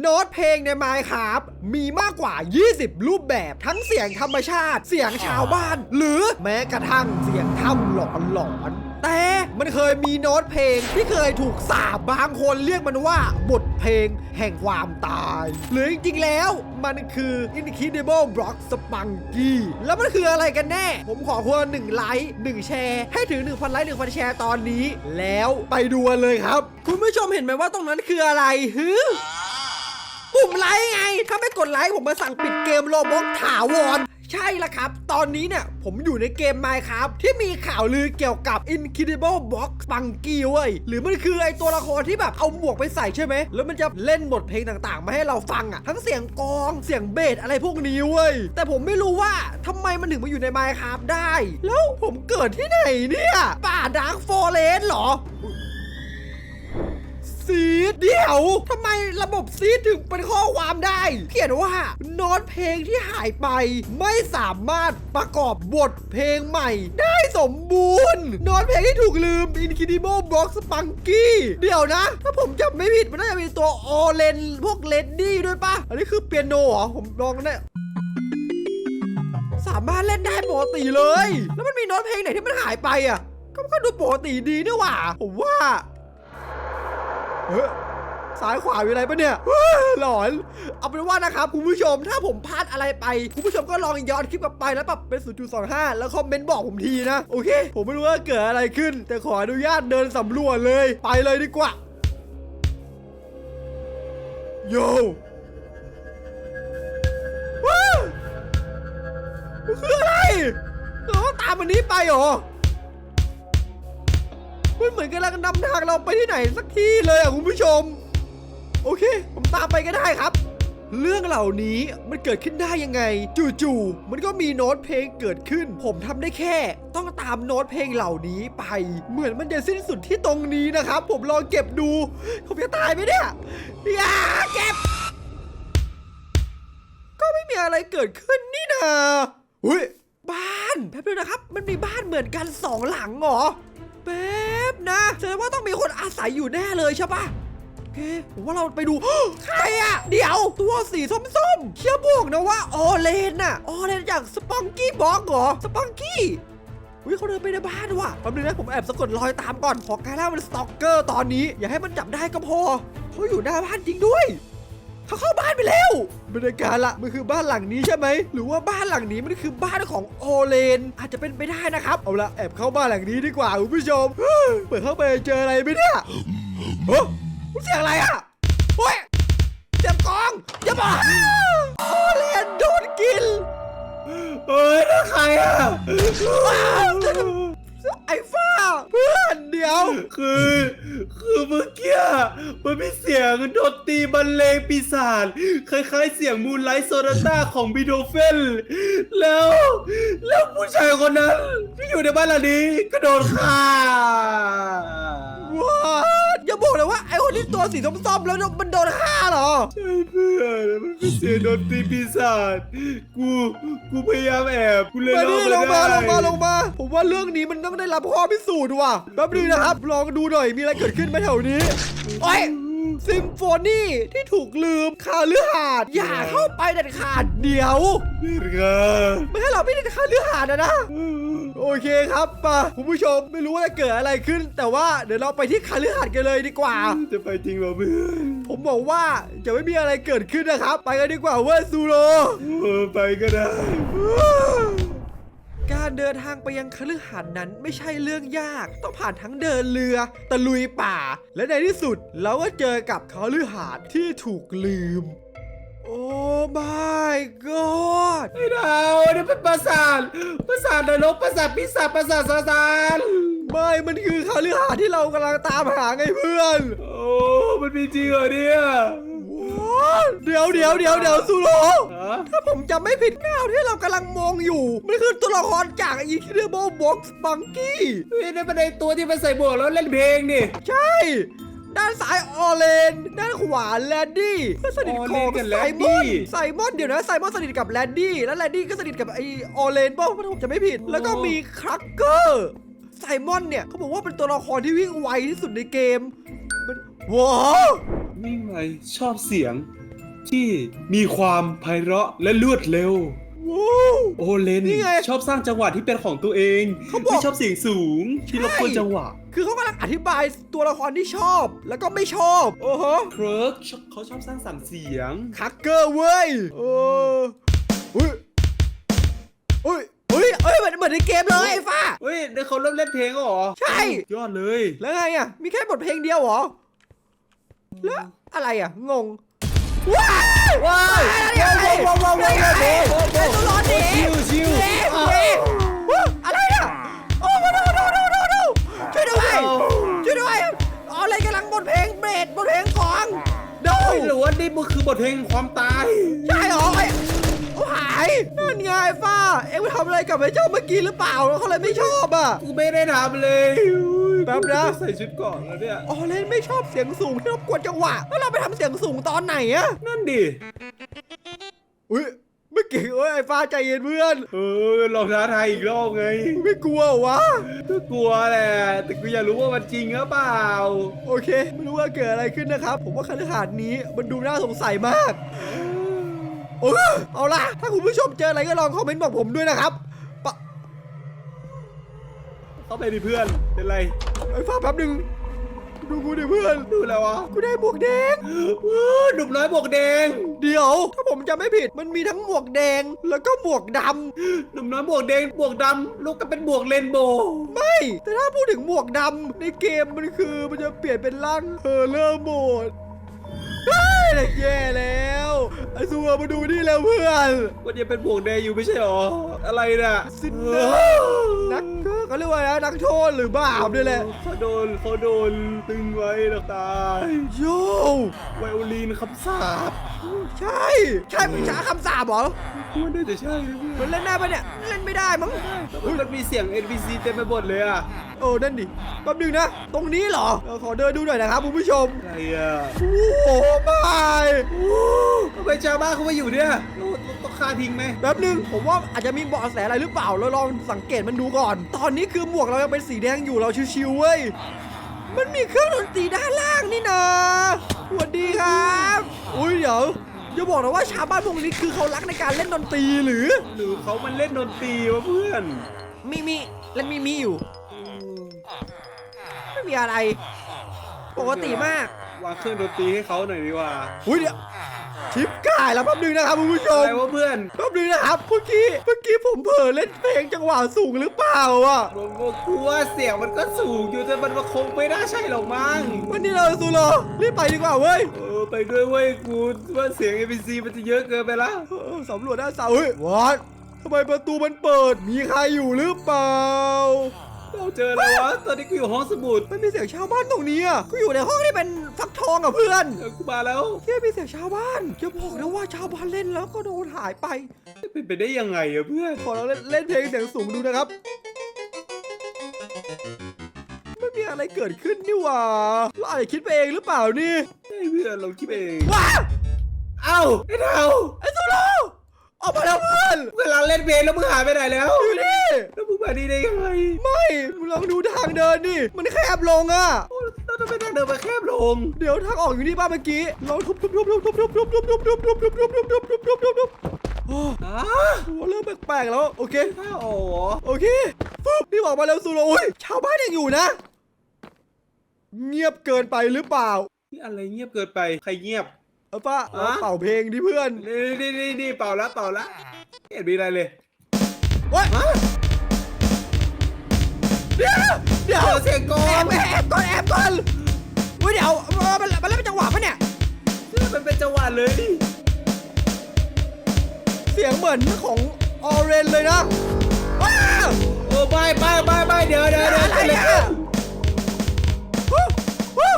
โน้ตเพลงใน Minecraft มีมากกว่า 20 รูปแบบทั้งเสียงธรรมชาติ เสียงชาวบ้าน หรือแม้กระทั่งเสียงถ้ำหลอนหลอนๆแต่มันเคยมีโน้ตเพลงที่เคยถูกสาบบางคนเรียกมันว่าบทเพลงแห่งความตาย หรือจริงๆแล้วมันคือ Incredible Block Spunky แล้วมันคืออะไรกันแน่ ผมขอคนละหนึ่งไลค์หนึ่งแชร์ ให้ถึง 1,000 ไลค์1,000 แชร์ตอนนี้ แล้วไปดูกันเลยครับ คุณผู้ชมเห็นไหมว่าตรงนั้นคืออะไรฮึปุ่มไล ค์ไงถ้าไม่กดไลค์ผมมาสั่งปิดเกมโลบอกถาวร ใช่ละครับ ตอนนี้เนี่ยผมอยู่ในเกม Minecraft ที่มีข่าวลือเกี่ยวกับ Incredible Box Spunky เว้ย หรือมันคือไอตัวละครที่แบบเอาหมวกไปใส่ใช่ไหม แล้วมันจะเล่นบทเพลงต่างๆ มาให้เราฟังอะทั้งเสียงกลองเสียงเบสอะไรพวกนี้เว้ย แต่ผมไม่รู้ว่าทำไมมันถึงมาอยู่ใน Minecraft ได้ แล้วผมเกิดที่ไหนเนี่ย ป่าดาร์กฟอเรสเหรอ ซีดเดี๋ยวทำไมระบบซีดถึงเป็นข้อความได้ เขียนว่าโน้ตเพลงที่หายไป ไม่สามารถประกอบบทเพลงใหม่ ได้สมบูรณ์โน้ตเพลงที่ถูกลืม Incredible Box Spunky เดี๋ยวนะ ถ้าผมจำไม่ผิดมันน่าจะมีตัวออเลนพวกเลดดี้ด้วยปะอันนี้คือเปียโนเหรอ ผมลองเนี่ยสามารถเล่นได้ปกติเลย แล้วมันมีโน้ตเพลงไหนที่มันหายไปอะก็ดูปกติดีนี่หว่า ผมว่า ซ้ายขวามีอะไรปะเนี่ยหลอน เอาเป็นว่านะครับคุณผู้ชมถ้าผมพลาดอะไรไป คุณผู้ชมก็ลองย้อนคลิปกลับไปแล้วปรับเป็น 0.25 แล้วคอมเมนต์บอกผมทีนะ โอเค ผมไม่รู้ว่าเกิดอะไรขึ้น แต่ขออนุญาตเดินสำรวจเลย ไปเลยดีกว่า โยว้าวคืออะไรเราตามมันนี้ไปเหรอ มันเหมือนกำลังนำทางเราไปที่ไหนสักที่เลยอะคุณผู้ชม โอเค ผมตามไปก็ได้ครับ เรื่องเหล่านี้มันเกิดขึ้นได้ยังไง จู่ๆมันก็มีโน้ตเพลงเกิดขึ้น ผมทำได้แค่ ต้องตามโน้ตเพลงเหล่านี้ไป เหมือนมันจะสิ้นสุดที่ตรงนี้นะครับ ผมลองเก็บดู ผมจะตายไหมเนี่ยอย่าเก็บ ก็ไม่มีอะไรเกิดขึ้นนี่นาอุ้ยบ้านแป๊บนึงนะครับ มันมีบ้านเหมือนกันสองหลังเหรอแป๊ บนะแสดงว่าต้องมีคนอาศัยอยู่แน่เลยใช่ปะโอเคผมว่าเราไปดู ใครอะเดี๋ยวตัวสีส้มๆ เชื่อบอกนะว่าออเลนน่ะออเลนจากสปองกี้บ็อกเหรอสปองกี้วิเขาเดินไปในบ้านว่ะแป๊บนึงนะผมแอบสะกดรอยตามก่อนขอกายร่ามันสตอกเกอร์ตอนนี้ อย่าให้มันจับได้ก็พอเขาอยู่หน้าบ้านจริงด้วย เขาเข้าบ้านไปแล้วบรรยากาศละมันคือบ้านหลังนี้ใช่ไหมหรือว่าบ้านหลังนี้มันคือบ้านของโอเลน อาจจะเป็นไปได้นะครับเอาละแอบเข้าบ้านหลังนี้ดีกว่าคุณผู้ชมเปิดเข้าไปเจออะไรไหมเนี่ยเฮ้ยเสียงอะไรอะโอ้ยเสียงกลองอย่าบอกโอเลนโดนกินเฮ้ยใครอะ ดี๋ยว คือ คือเมื่อกี้มันมีเสียงดนตรีบรรเลงปีศาจคล้ายๆ เสียงมูนไลท์โซนาต้าของบีโธเฟนแล้ว แล้วผู้ชายคนนั้นที่อยู่ในบ้านหลังนี้ก็โดนฆ่าว้า อย่าบอกเลยว่าไอ้คนที่ตัวสีส้มๆแล้วมันโดนฆ่าเหรอ ใช่เพื่อนมันเป็นเสียงดนตรีปีศาจกูกูพยายามแอบกูเลยมารอดิดลงมาได้ลงมาลงมา ผมว่าเรื่องนี้มันต้องได้รับข้อพิสูจน์ว่ะแป๊บนึงนะครับ ลองดูหน่อยมีอะไรเกิดขึ้นไหมแถวนี้โอ้ย ซิมโฟนีที่ถูกลืมคาลือหาด อย่าเข้าไปเด็ดขาดเดี๋ยวนี่ไงไม่ให้เราไม่ได้คาลือหาดนะนะโอเคครับมาคุณผู้ชมไม่รู้ว่าจะเกิดอะไรขึ้น แต่ว่าเดี๋ยวเราไปที่คาลือหาดกันเลยดีกว่า จะไปจริงเหรอเพื่อนผมบอกว่าจะไม่มีอะไรเกิดขึ้นนะครับ ไปกันดีกว่าเว้ยซูโรเออไปก็ได้ การเดินทางไปยังคฤหาสน์นั้นไม่ใช่เรื่องยาก ต้องผ่านทั้งเดินเรือ ตะลุยป่า และในที่สุดเราก็เจอกับคฤหาสน์ที่ถูกลืม โอ้ my god ไอ้ดาวนี่เป็นปราสาทปราสาทนรกปราสาทพิศาจปราสาทซาซานไม่ มันคือคฤหาสน์ที่เรากำลังตามหาไงเพื่อน โอ้ มันมีจริงเหรอเนี่ย What? เดี๋ยวเดี๋ยวเดี๋ยวเดี๋ยวซูโรฮะถ้าผมจำไม่ผิดก้าวที่เรากำลังมองอยู่ มันคือตัวละครจาก Incredible Box Monkey นี่นี่เป็นไอตัวที่มันใส่หมวกแล้วเล่นเพลงนี่ ใช่ ด้านซ้ายออเลน ด้านขวาแลนดี้เพื่อนสนิทของออเลนกับไซแลนมดี้อนไซมอนเดี๋ยวนะไซมอนสนิทกับแลนดี้ แล้วแลนดี้ก็สนิทกับไอออเลนป่ะถ้าผมจะไม่ผิด แล้วก็มีครักเกอร์ ไซมอนเนี่ยเขาบอกว่าเป็นตัวละครที่วิ่งไวที่สุดในเกมมันว้าวนี่ไงชอบเสียง ที่มีความไพเราะและรวดเร็วว้าวโอเลนนี่ไงชอบสร้างจังหวะที่เป็นของตัวเองเขาบอก ไม่ชอบเสียงสูงที่รบกวนจังหวะคือเขากำลังอธิบายตัวละครที่ชอบแล้วก็ไม่ชอบ โอ้โหเคิร์กเขาชอบสร้างสรรค์เสียง คักเกอร์เว้ยเอออุ้ยอุ้ยอุ้ยเอ้ยเหมือนเหมือนในเกมเลยไอ้ฟ้า เฮ้ยเดี๋ยวเขาเริ่มเล่นเพลงแล้วเหรอใช่ ยอดเลย แล้วไงอะ มีแค่บทเพลงเดียวเหรอ แล้วอะไรอะ งง ว้าวว้ายอะไรอะไรว้าวว้าวว้าวว้าวว้าวว้าวว้าวไอ้ตัวร้อนดิชิวชิวเอ๊ะเอ๊ะว้าวอะไรอะโอ้มาดูดูดูดูดูช่วยด้าวยช่วยด้าวยอ๋ออะไรกำลังบทเพลงเบสบทเพลงของดูเฮ้ยหรือว่านี่มันคือบทเพลงควว้ามตายใช่เหรอไอ้โอ้หายนั่นไงฟ้าเอ็งไปทำอะไรกับไอ้เจ้าเมื่อกี้หรือเปล่าแล้าวเขาเลยไม่ชอบอะกูไม่ได้ทำเลย แป๊บนะใส่ชุดเก่อนแล้วเนี่ยอ๋อเล่นไม่ชอบเสียงสูงที่รบกวนจังหวะ แล้วเราไปทำเสียงสูงตอนไหนอะนั่นดิอุ้ยไม่เก่งเอ้ยไอ้ฟ้าใจเย็นเพื่อนเออลองท้าทายอีกรอบไงไม่กลัวเหรอวะก็กลัวแหละแต่กูอยากรู้ว่ามันจริงหรือเปล่า โอเค ไม่รู้ว่าเกิดอะไรขึ้นนะครับ ผมว่าคฤหาสน์นี้มันดูน่าสงสัยมาก โอ้เอาล่ะ ถ้าคุณผู้ชมเจออะไรก็ลองคอมเมนต์บอกผมด้วยนะครับปะ เข้าไปดิเพื่อน เป็นไรไอ้ฟ้าแป๊บหนึงดูกูดิเพื่อน ดูแล้ววะ กูได้บวกแดงว้าหนุ่มน้อยบวกแดง เดี๋ยว ถ้าผมจำไม่ผิด มันมีทั้งหมวกแดง แล้วก็หมวกดำหนุ่มน้อยบวกแดงบวกดำลูกก็เป็นบวกเรนโบว์ไม่ แต่ถ้าพูดถึงหมวกดำในเกมมันคือมันจะเปลี่ยนเป็นร่างเฮอร์เลอร์โหมดเฮ้ ยแย่แล้วไอ้สัวมาดูนี่แล้วเพื่อนมันยังเป็นบวกแดงอยู่ไม่ใช่หรอ อะไรน่ะสินนะนักก็เขาเรียกว่าอะไรนะนักโทษหรือบาปนี่แหละเขาโดนเขาโดนตึงไว้แล้วตายโยไวโอลินคำสาปใช่ ใช่เป็นช้าคำสาบเหรอมันน่าจะใช่นะเพื่อนมันเล่นได้ปะเนี่ยเล่นไม่ได้มั้งอุ๊ยมันมีเสียง NPC เต็มไปหมดเลยอะเออนั่นดิแป๊บนึงนะ ตรงนี้เหรอเออขอเดินดูหน่อยนะครับคุณผู้ชมอะไรอะโอ้โหไม่ทำไมชาวบ้านเขามาอยู่เนี่ยเราเราต้องฆ่าทิ้งไหมแป๊บนึงผมว่าอาจจะมีเบาะแสอะไรหรือเปล่าเราลองสังเกตมันดูก่อน ตอนนี้คือหมวกเรายังเป็นสีแดงอยู่เราชิวๆเว้ยมันมีเครื่องดนตรีด้านล่างนี่นะสวัสดีครับ อุ้ยเดี๋ยวอย่าบอกนะว่าชาวบ้านพวกนี้คือเขารักในการเล่นดนตรีหรือ หรือเขามันเล่นดนตรีวะเพื่อน มีมีเล่นมีมีอยู่ ไม่มีอะไร ปกติมาก วางเครื่องดนตรีให้เขาหน่อยดีกว่าอุ้ยเดี๋ยวชิปกายแล้วแป๊บนึงนะครับคุณผู้ชมอะไรวะเพื่อนแป๊บนึงนะครับเมื่อกี้เมื่อกี้ผมเผลอเล่นเพลงจังหวะสูงหรือเปล่าอะผมก็กลัวเสียงมันก็สูงอยู่แต่มันคงไม่น่าใช่หรอกมั้งวันนี้เราสูโรรีบไปดีกว่าเว้ยเออไปด้วยเว้ยกูว่าเสียง NPC มันจะเยอะเกินไปละเออสำรวจด้านเสาเฮ้ยวัดทำไมประตูมันเปิดมีใครอยู่หรือเปล่า เราเจอแล้ววะ ตอนนี้กูอยู่ห้องสมุดไม่มีเสียงชาวบ้านตรงนี้อะก็อยู่ในห้องที่เป็นฟักทองกับเพื่อนเออกูมาแล้วเที่ยมีเสียงชาวบ้านจะบอกนะว่าชาวบ้านเล่นแล้วก็โดนหายไป เป็นไปได้ยังไงอะเพื่อนขอเราเล่นเล่นเพลงเสียงสูงดูนะครับไม่มีอะไรเกิดขึ้นนี่หว่าเราอาจจะคิดไปเองหรือเปล่านี่ใช่เพื่อนเราคิดเองว้าเอ้าไอ้เท้าไอ้สูโร ออกมาแล้วเพื่อนเวลาเล่นเพลงแล้วมึงหายไปไหนแล้วอยู่นี่แล้วมึงมาดีได้ยังไงไม่มึงลองดูทางเดินดิมันแคบลงอะโอ้แล้วทำไมทางเดินมาแคบลง เดี๋ยวทางออกอยู่นี่ป้าเมื่อกี้เราทุบทุบทุบทุบทุบทุบทุบทุบทุบทุบทุบทุบทุบทุบทุบทุบทุบทุบทุบโอ้อ่าโหเริ่มแปลกๆแล้วโอเคข้าอ๋อโอเคฟึบนี่บอกมาแล้วสูโรอุ้ยชาวบ้านยังอยู่นะ เงียบเกินไปหรือเปล่านี่อะไรเงียบเกินไปใครเงียบ เอาป้าเราอะเป่าเพลงดิเพื่อนนี่นี่นี่นี่เป่าละเป่าละไม่เห็นมีอะไรเลยเฮ้ยฮะเดี๋ยวเดี๋ยวเดี๋ยวเสียงกลอแองบแอบก่อนแอบก่อนอุ้ยเดี๋ยวเออมันมันเล่นเป็นจังหวะปะเนี่ย มันเป็นจังหวะเลยเสียงเหมือนของออเรนเลยนะว้าวโอ้ไปไปไปไปเดี๋ยวเดี๋ยวเดี๋ยวอะไรเดี๋ยวเนี่ยฮู้ฮู้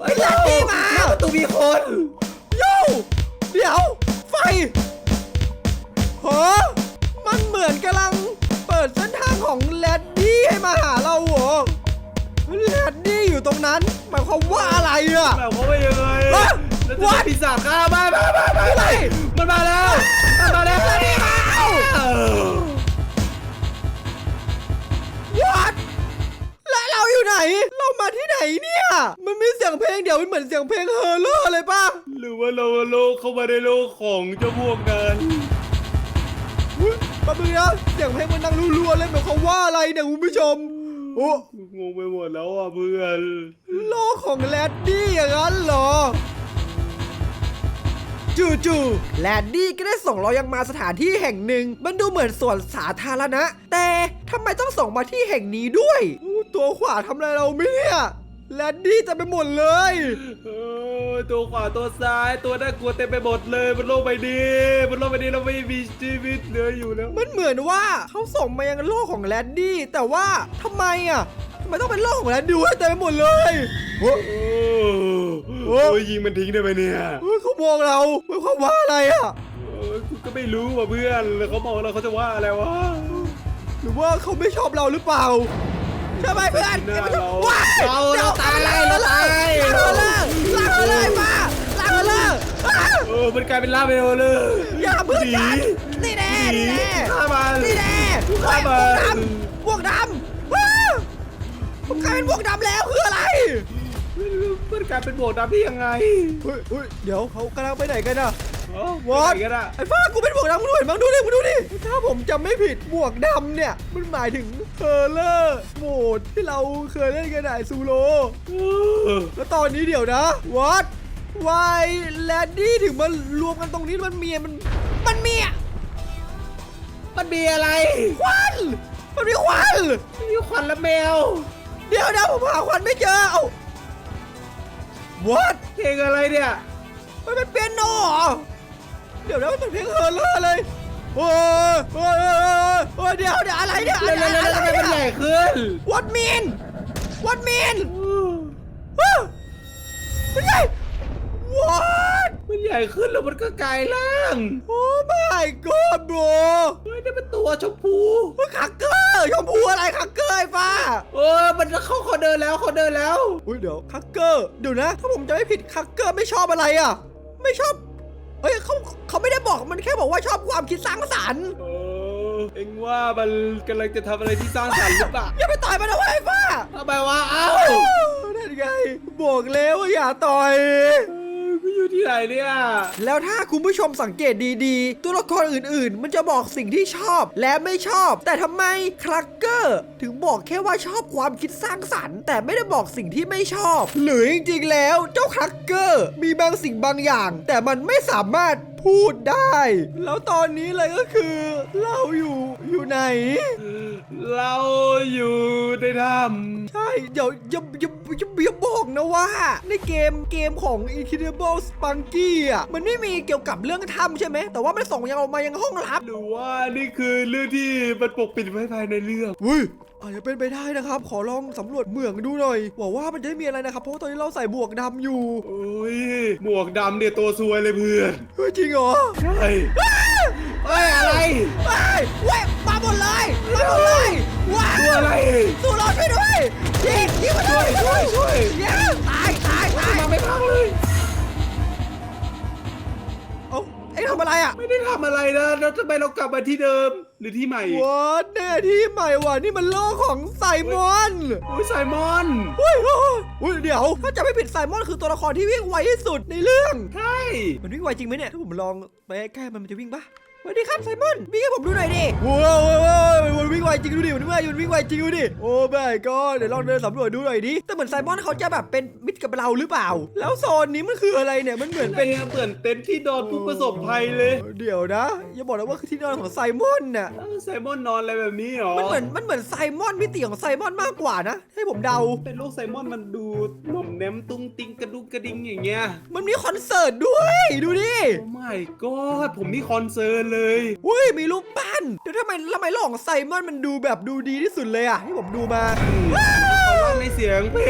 ไอ้เป็นเจ้าลักกี้มา หน้ประตูมีคนโย่เดี๋ยว ไฟฮะมันเหมือนกำลังเปิดเส้นทางของแรดดี้ให้มาหาเราเหรอแรดดี้อยู่ตรงนั้น หมายความว่าอะไรอะ แบบเขาไปยังไงเฮ้ยแล้วจะ What? ปีศาจฆ่าไปไปไปไปอะไรมันมาแล้วมันมาแล้วแรดดี้มาเอ้า เราอยู่ไหน เรามาที่ไหนเนี่ย มันมีเสียงเพลงเดี๋ยวมันเหมือนเสียงเพลงเฮอร์เลอร์เลยป่ะ หรือว่าเราโลกเข้ามาในโลกของเจ้าพวกนั้นอุ๊ยแป๊บนึงนะเสียงเพลงมันดังรัวๆเลยหมายความว่าอะไรเนี่ยคุณผู้ชมโอ้งงไปหมดแล้วอะเพื่อน โลกของแรดดี้อย่างนั้นเหรอ จู่ๆแลนดี้ก็ได้ส่งเรายังมาสถานที่แห่งหนึ่ง มันดูเหมือนสวนสาธารณะ แต่ทำไมต้องส่งมาที่แห่งนี้ด้วยอู้ตัวขวาทำอะไรเราไหมเนี่ยแลนดี้จะไปหมดเลยเออตัวขวาตัวซ้ายตัวน่ากลัวเต็มไปหมดเลยบนโลกใบนี้บนโลกใบนี้เราไม่มีชีวิตเหลืออยู่แล้ว มันเหมือนว่าเขาส่งมายังโลกของแลนดี้แต่ว่าทำไมอะ ทำไมต้องเป็นโลกของแลนดี้วะเต็มไปหมดเลยโอ้โอ้โอ้ยยิงมันทิ้งได้ไหมเนี่ยเฮ้ยเขามองเราหมายความว่าอะไรอะเออกูก็ไม่รู้ว่ะเพื่อนแล้วเขามองเราเขาจะว่าอะไรวะหรือว่าเขาไม่ชอบเราหรือเปล่าใช่ไหมเพื่อนหน้าดี๋ยวมันจะเรา ว้ายเราดี๋ยวเราตาย ลากเราตายลากเลยลากเลยมาลากเลยอ้าวเออมันกลายเป็นลาเบลเลยอย่าเพื่อนหนีกันนี่แน่หนีนี่แน่ฆ่ามัน นี่แน่ฆ่าเฮ้ยมันพวกดำพวกดำว้าว ผมกลายเป็นพวกดำแล้วคืออะไรมันกลายเป็นโบกดำได้ยังไงเฮ้ยเฮ้ยเดี๋ยวเขากำลังไปไหนกันอะอ๋อวอไปดไหนกันอะไอ้ฟ้ากูเป็นบวกดำมึงดูเห็นมั้งดูดิมึงดูดิถ้าผมจำไม่ผิดบวกดำเนี่ย มันหมายถึงเคอร์เลอร์โหมดที่เราเคยเล่นกันไอซูโรเออแล้วตอนนี้เดี๋ยวนะวอตวายแลนดี้ถึงมารวมกันตรงนี้มันมีมันมันมีอะมันมีอะไรควันมันมีควันมีควันและแมว เดี๋ยวนะผมหาควันไม่เจอเอาวอตเพลงอะไรเนี่ย มันเป็นเปียโนเหรอเดี๋ยวนะมันเป็นเพลงเฮอร์เลอร์เลย โอ้ยโอ้ยโอ้ยโอ้ยโอ้ยเดี๋ยวเดี๋ยวอะไรเนี่ยแล้วอะไรแล้วแล้วอะไรทำไมมันใหเนี่ยญ่ขึ้น What mean What mean ว้าวเป็นไง What มันใหญ่ขึ้นแล้วมันก็กลายร่าง Oh my god bro เฮ้ยนี่เป็นตัวชมพูมันคักเกอร์ชมพูอะไรคักเกอร์ไอ้ฟ้า เออมันเขาเขาเดินแล้วเขาเดินแล้ว อุ้ยเดี๋ยวคักเกอร์เดี๋ยวนะ ถ้าผมจะไม่ผิดคักเกอร์ไม่ชอบอะไรอะ ไม่ชอบเอ้ยเขาเขาไม่ได้บอกมันแค่บอกว่าชอบความคิดสร้างสรรค์เออเอ็งว่ามันกำลังจะทำอะไรที่สร้างสรรค์หรือเปล่าอย่าไปต่อยมันนะเว้ยไอ้ฟ้าทำไมวะเอ้า นั่นไงบอกแล้วว่าอย่าต่อยเออกูอยู่ ที่ไหนเนี่ย แล้วถ้าคุณผู้ชมสังเกตดีๆ ตัวละครอื่นๆ มันจะบอกสิ่งที่ชอบและไม่ชอบ แต่ทำไมคลักเกอร์ถึงบอกแค่ว่าชอบความคิดสร้างสรรค์ แต่ไม่ได้บอกสิ่งที่ไม่ชอบ หรือจริงๆแล้วเจ้าคลักเกอร์มีบางสิ่งบางอย่าง แต่มันไม่สามารถ พูดได้ แล้วตอนนี้เลยก็คือ เราอยู่อยู่ไหน เราอยู่ในถ้ใช่เดี๋ยวอย่าอย่าอย่าอย่าบอกนะว่า ในเกมเกมของ Incredible Spunky อะมันไม่มีเกี่ยวกับเรื่องถ้ำใช่ไหม แต่ว่ามันส่งยังออกมายังห้องลับำหรือว่านี่คือเรื่องที่มันปกปิดไว้ภายในเรื่องวุ้ย อาจจะเป็นไปได้นะครับ ขอลองสำรวจเหมืองดูหน่อยหวังว่ามันจะไม่มีอะไรนะครับ เพราะว่าตอนนี้เราใส่บวกดำอยู่โอ้ยหมวกดำเนี่ยตัวซวยเลยเพื่อนเฮ้ยจริงเหรอใช่เฮ้ยอะไรเฮ้ยเว้ยมาหมดเลยมาหมดเลยว้าตัวอะไรสู้เราช่วยด้วยยิงยิงมาด้วยช่วยช่วยเย้ตายตายตาย อ้ทำอะไรอะไม่ได้ทำอะไรนะแล้วทำไมเรากลับมาที่เดิมหรือที่ใหม่วัดแน่ที่ใหม่ว่ะนี่มันโลกของไซมอนโอ้ยไซมอนอุ้ยอุ้ยอุ้ยเดี๋ยวถ้าจะไม่ผิดไซมอนคือตัวละครที่วิ่งไวที่สุดในเรื่อง ใช่ มันวิ่งไวจริงไหมเนี่ยถ้าผมลองไปใกล้ๆมันมันจะวิ่งปะ สวัสดีครับไซมอนวิ่งให้ผมดูหน่อยดิว้าวว้าวว้าวมันวิ่งไวจริงดูดิมันวิ่งไวมันวิ่งไวจริงดูดิโอ้แม่ก็เดี๋ยวลองเดินสำรวจดูหน่อยดิแต่เหมือนไซมอนเขาจะแบบเป็นมิตรกับเราหรือเปล่า แล้วโซนนี้มันคืออะไรเนี่ยมันเหมือนเป็นเหมือนเต็นท์ที่นอนผู้ประสบภัยเลยเดี๋ยวนะ อย่าบอกนะว่าคือที่นอนของไซมอนน่ะเอ้าไซมอนนอนอะไรแบบนี้หรอมันเหมือนมันเหมือนไซมอนมิติของไซมอนมากกว่านะ ให้ผมเดา เป็นโลกไซมอนมันดูหน่อมแนมตุ้งติงกระดุกกระดิงอย่างเงี้ยมันมีคอนเสิร์ตด้วยดูดิ โอ้ไม่ก็ผมนี่คอนเซิร์นเลยอุ้ยมีรูปปั้นเดี๋ยวทำไมทำไมโลกของไซมอนมันดูแบบดูดีที่สุดเลยอะที่ผมดูมาเขาเล่าในเสียงเพล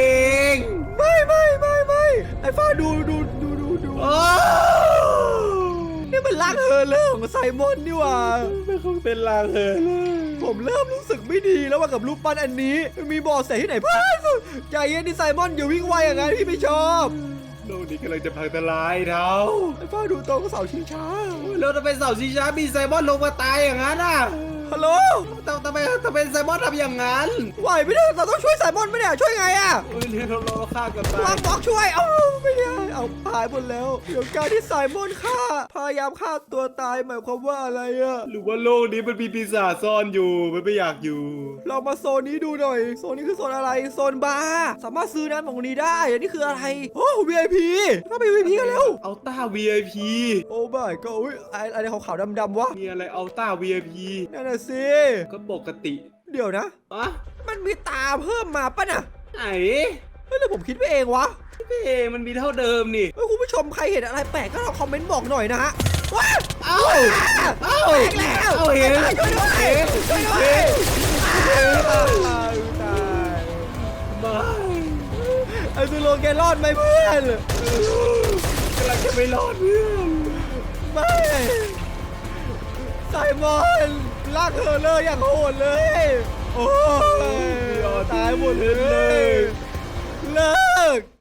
งไม่ไม่ไม่ไม่ไอ้ฟ้าดูดูดูดูดูโอ้นี่มันร่างเฮอร์เลอร์ของไซมอนนี่หว่าไม่คงเป็นลางเลยผมเริ่มรู้สึกไม่ดีแล้วว่ากับรูปปั้นอันนี้มันมีบอสแสที่ไหนพ่ายใจเย็นดิไซมอนอย่าวิ่งไวอย่างนั้นพี่ไม่ชอบ โลกนี้กำลังจะพังทลายเท้าไอ้ฟ้าดูตรงเสาชิงช้าแล้วทำไมเสาชีช้ามีไซมอนลงมาตายอย่างนั้นอะเฮัลโหลทำทำไมทำไมไซมอนทำอย่างนั้นไหวไม่ได้เราต้องช่วยไซมอนไหมเนี่ยช่วยไงอะเฮ้ยเดี๋ยวเราเราฆ่ากันไปวางบล็อกช่วยเอ้าไม่ได้ เอาหายหมดแล้วเดี๋ยวการที่ไซมอนฆ่า พยายามฆ่าตัวตายหมายความว่าอะไรอะหรือว่าโลกนี้มันมีปีศาจซ่อนอยู่มันไม่อยากอยู่ เรามาโซนนี้ดูหน่อย โซนนี้คือโซนอะไร โซนบาร์สามารถซื้อน้ำตรงนี้ได้อันนี้คืออะไร โอ้ VIP ถ้าไป VIP กันเร็วเอาต้า VIP โอ้ my god อุ๊ยไอ้อะไรขาวๆดำๆวะมีอะไรเอาต้า VIP นั่นน่ะสิก็ปกติเดี๋ยวนะอะมันมีตาเพิ่มมาป่ะน่ะไหนเฮ้ยหรือผมคิดไปเองวะ พี่เอมันมีเท่าเดิมนี่ เฮ้ยคุณผู้ชมใครเห็นอะไรแปลกก็ลองคอมเมนต์บอกหน่อยนะฮะว้าเอ้าเอ้าแปลกแล้วเอ้าเห็นช่วยด้วยเห็น ช่วยด้วยเห็นตายตายไม่ไอ้ซูโรแกรอดไหมเพื่อนกำลังจะไม่รอดเพื่อนไม่ไซมอนลากเธอเลยอย่างโหดเลย โอ้ยตายหมดเลย เลิก